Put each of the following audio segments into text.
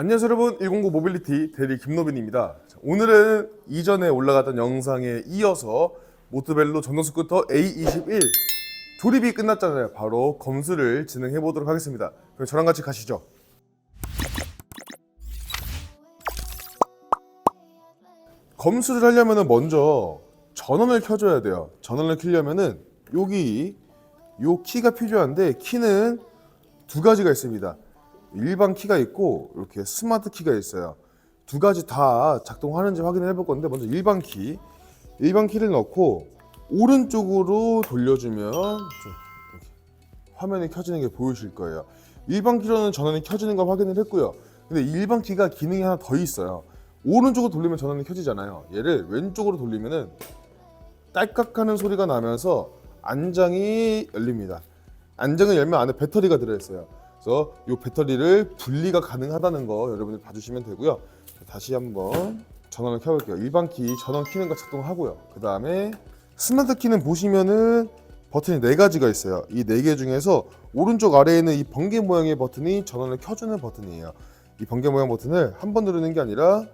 안녕하세요 여러분. 109 모빌리티 대리 김노빈입니다. 자, 오늘은 이전에 올라갔던 영상에 이어서 모트벨로 전동 스쿠터 A21 조립이 끝났잖아요. 바로 검수를 진행해 보도록 하겠습니다. 그럼 저랑 같이 가시죠. 검수를 하려면 먼저 전원을 켜줘야 돼요. 전원을 켜려면은 여기 요 키가 필요한데 키는 두 가지가 있습니다 일반 키가 있고 이렇게 스마트 키가 있어요. 두 가지 다 작동하는지 확인을 해볼 건데 먼저 일반 키, 일반 키를 넣고 오른쪽으로 돌려주면 화면이 켜지는 게 보이실 거예요. 일반 키로는 전원이 켜지는 걸 확인을 했고요. 근데 일반 키가 기능이 하나 더 있어요. 오른쪽으로 돌리면 전원이 켜지잖아요. 얘를 왼쪽으로 돌리면은 딸깍하는 소리가 나면서 안장이 열립니다. 안장을 열면 안에 배터리가 들어있어요. 그래서 이 배터리를 분리가 가능하다는 거 여러분들 봐주시면 되고요. 다시 한번 전원을 켜볼게요. 일반 키 전원 키는 거 작동하고요. 그 다음에 스마트 키는 보시면은 버튼이 네 가지가 있어요. 이 네 개 중에서 오른쪽 아래에 있는 이 번개 모양의 버튼이 전원을 켜주는 버튼이에요. 이 번개 모양 버튼을 한 번 누르는 게 아니라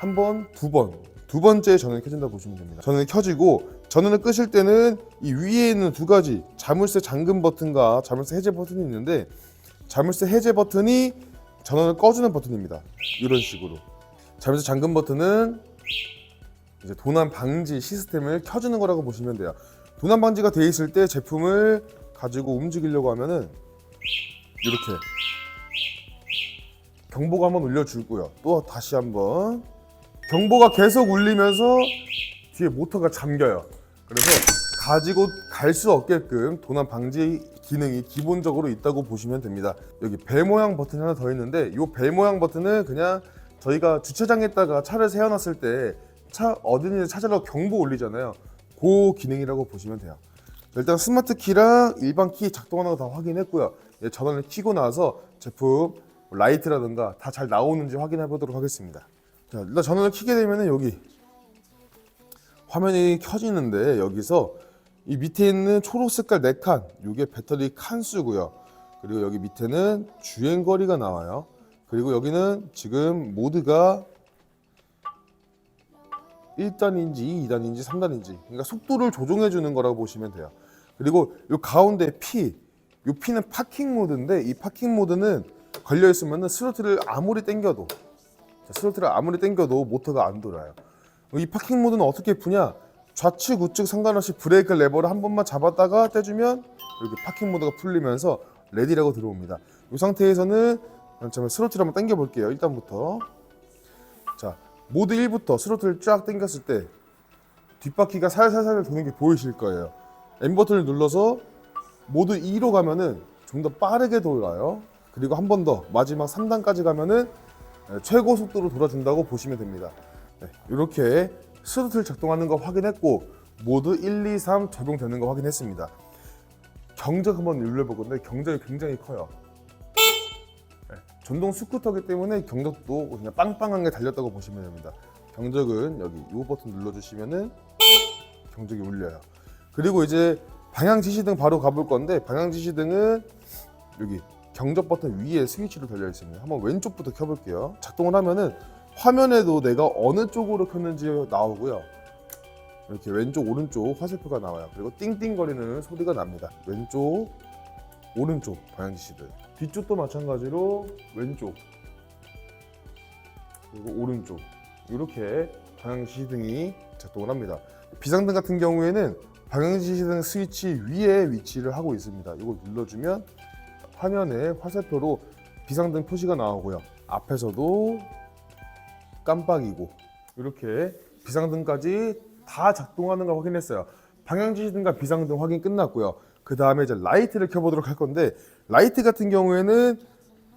한 번, 두 번, 두 번째 전원이 켜진다 보시면 됩니다. 전원이 켜지고 전원을 끄실 때는 이 위에 있는 두 가지 자물쇠 잠금 버튼과 자물쇠 해제 버튼이 있는데 자물쇠 해제 버튼이 전원을 꺼주는 버튼입니다. 이런 식으로 자물쇠 잠금 버튼은 이제 도난 방지 시스템을 켜주는 거라고 보시면 돼요. 도난 방지가 돼 있을 때 제품을 가지고 움직이려고 하면은 이렇게 경보가 한번 울려주고요. 또 다시 한번 경보가 계속 울리면서 뒤에 모터가 잠겨요. 그래서 가지고 갈 수 없게끔 도난 방지 기능이 기본적으로 있다고 보시면 됩니다. 여기 벨 모양 버튼이 하나 더 있는데 이 벨 모양 버튼은 그냥 저희가 주차장에다가 차를 세워놨을 때 차 어딘지 찾으러 경보 울리잖아요. 그 기능이라고 보시면 돼요. 자, 일단 스마트 키랑 일반 키 작동하는 거 다 확인했고요. 예, 전원을 켜고 나서 제품 라이트라든가 다 잘 나오는지 확인해 보도록 하겠습니다. 자, 일단 전원을 켜게 되면은 여기 화면이 켜지는데 여기서 이 밑에 있는 초록 색깔 4칸 이게 배터리 칸수고요. 그리고 여기 밑에는 주행 거리가 나와요. 그리고 여기는 지금 모드가 1단인지 2단인지 3단인지 그러니까 속도를 조정해 주는 거라고 보시면 돼요. 그리고 이 가운데 P 이 P는 파킹 모드인데 이 파킹 모드는 걸려 있으면은 스로틀을 아무리 당겨도 자, 스로틀을 아무리 당겨도 모터가 안 돌아요. 이 파킹 모드는 어떻게 푸냐? 좌측 우측 상관없이 브레이크 레버를 한 번만 잡았다가 떼주면 이렇게 파킹 모드가 풀리면서 레디라고 들어옵니다. 이 상태에서는 잠깐 스로틀 한번 당겨 볼게요. 일단부터 자 모드 1부터 스로틀 쫙 당겼을 때 뒷바퀴가 살살살 도는 게 보이실 거예요. M 버튼을 눌러서 모드 2로 가면은 좀 더 빠르게 돌아요. 그리고 한 번 더 마지막 3단까지 가면은 네, 최고 속도로 돌아준다고 보시면 됩니다. 네, 이렇게 스로틀 작동하는 거 확인했고 모드 1, 2, 3 적용되는 거 확인했습니다. 경적 한번 눌러볼 건데 경적이 굉장히 커요. 네, 전동 스쿠터기 때문에 경적도 그냥 빵빵한 게 달렸다고 보시면 됩니다. 경적은 여기 이 버튼 눌러주시면은 경적이 울려요. 그리고 이제 방향 지시등 바로 가볼 건데 방향 지시등은 여기 경적 버튼 위에 스위치로 달려 있습니다. 한번 왼쪽부터 켜볼게요. 작동을 하면은 화면에도 내가 어느 쪽으로 켰는지 나오고요. 이렇게 왼쪽 오른쪽 화살표가 나와요. 그리고 띵띵거리는 소리가 납니다. 왼쪽 오른쪽 방향 지시등. 뒤쪽도 마찬가지로 왼쪽 그리고 오른쪽 이렇게 방향 지시등이 작동을 합니다. 비상등 같은 경우에는 방향 지시등 스위치 위에 위치를 하고 있습니다. 이걸 눌러주면 화면에 화살표로 비상등 표시가 나오고요. 앞에서도 깜빡이고 이렇게 비상등까지 다 작동하는 걸 확인했어요. 방향지시등과 비상등 확인 끝났고요. 그 다음에 이제 라이트를 켜보도록 할 건데 라이트 같은 경우에는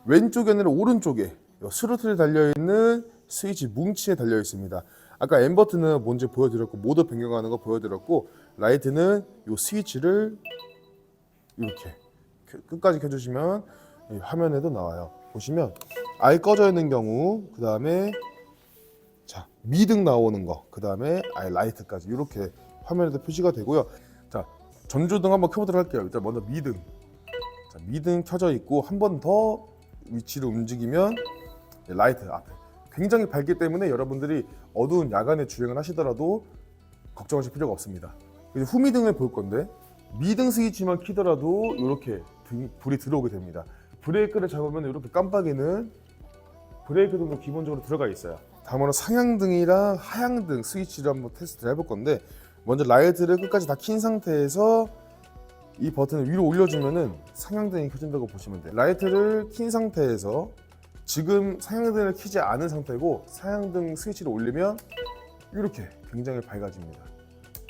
왼쪽이 아니라 오른쪽에 요 스로틀에 달려있는 스위치 뭉치에 달려 있습니다. 아까 M 버튼은 뭔지 보여드렸고 모드 변경하는 거 보여드렸고 라이트는 요 스위치를 이렇게 켜- 끝까지 켜주시면 이 화면에도 나와요. 보시면 아예 꺼져 있는 경우 그 다음에 자 미등 나오는 거그 다음에 아예 라이트까지 이렇게 화면에도 표시가 되고요. 자 전조등 한번 켜보도록 할게요. 일단 먼저 미등 자, 미등 켜져 있고 한 번 더 위치로 움직이면 라이트 앞에 굉장히 밝기 때문에 여러분들이 어두운 야간에 주행을 하시더라도 걱정하실 필요가 없습니다. 이제 후미등을 볼 건데 미등 스위치만 키더라도 이렇게 등- 불이 들어오게 됩니다. 브레이크를 잡으면 이렇게 깜빡이는 브레이크 등도 기본적으로 들어가 있어요. 다음으로 상향등이랑 하향등 스위치를 한번 테스트를 해볼 건데 먼저 라이트를 끝까지 다 킨 상태에서 이 버튼을 위로 올려주면은 상향등이 켜진다고 보시면 돼요. 라이트를 킨 상태에서 지금 상향등을 켜지 않은 상태고 상향등 스위치를 올리면 이렇게 굉장히 밝아집니다.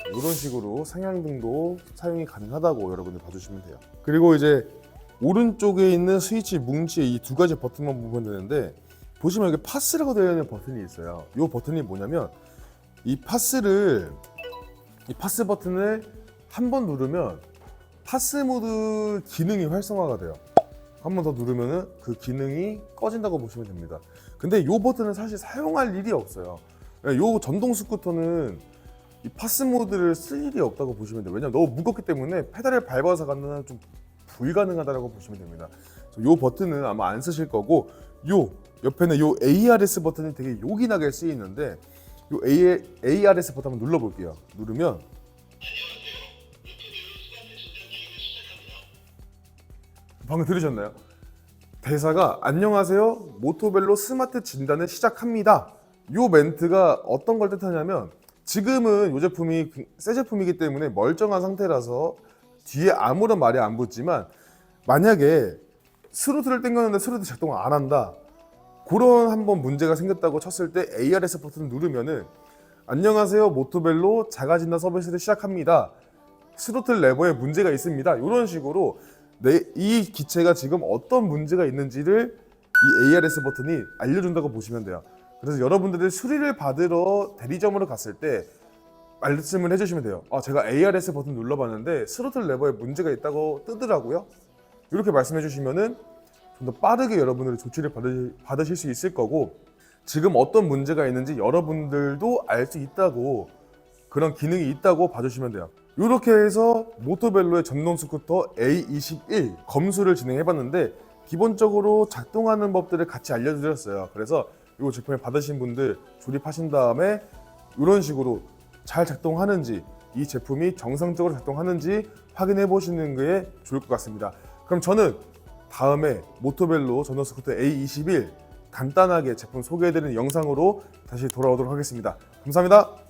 이런 식으로 상향등도 사용이 가능하다고 여러분들 봐주시면 돼요. 그리고 이제 오른쪽에 있는 스위치 뭉치의 이 두 가지 버튼만 보면 되는데 보시면 여기 파스라고 되어 있는 버튼이 있어요. 이 버튼이 뭐냐면 이 파스를 이 파스 버튼을 한 번 누르면 파스 모드 기능이 활성화가 돼요. 한 번 더 누르면은 그 기능이 꺼진다고 보시면 됩니다. 근데 이 버튼은 사실 사용할 일이 없어요. 이 전동 스쿠터는 이 파스 모드를 쓸 일이 없다고 보시면 돼요. 왜냐면 너무 무겁기 때문에 페달을 밟아서 가는 건좀 불가능하다고 보시면 됩니다. 이 버튼은 아마 안 쓰실 거고 요 옆에는 요 ARS 버튼이 되게 요긴하게 쓰이는데 요 A, ARS 버튼 한번 눌러볼게요. 누르면 방금 들으셨나요? 대사가 안녕하세요 모토벨로 스마트 진단을 시작합니다. 요 멘트가 어떤 걸 뜻하냐면 지금은 이 제품이 새 제품이기 때문에 멀쩡한 상태라서 뒤에 아무런 말이 안 붙지만 만약에 스로틀을 땡겼는데 스로틀 작동을 안 한다. 그런 한번 문제가 생겼다고 쳤을 때 ARS 버튼을 누르면은 안녕하세요 모토벨로 자가진단 서비스를 시작합니다. 스로틀 레버에 문제가 있습니다. 이런 식으로 내, 이 기체가 지금 어떤 문제가 있는지를 이 ARS 버튼이 알려준다고 보시면 돼요 그래서 여러분들이 수리를 받으러 대리점으로 갔을 때 말씀을 해주시면 돼요. 아, 제가 ARS 버튼 눌러봤는데 스로틀 레버에 문제가 있다고 뜨더라고요. 이렇게 말씀해 주시면은 좀 더 빠르게 여러분들이 조치를 받으, 받으실 수 있을 거고 지금 어떤 문제가 있는지 여러분들도 알 수 있다고 그런 기능이 있다고 봐주시면 돼요. 이렇게 해서 모토벨로의 전동 스쿠터 A21 검수를 진행해봤는데 기본적으로 작동하는 법들을 같이 알려드렸어요. 그래서 이 제품을 받으신 분들 조립하신 다음에 이런 식으로 잘 작동하는지 이 제품이 정상적으로 작동하는지 확인해 보시는 게 좋을 것 같습니다. 그럼 저는 다음에 모토벨로 전동 스쿠터 A21 간단하게 제품 소개해드리는 영상으로 다시 돌아오도록 하겠습니다. 감사합니다.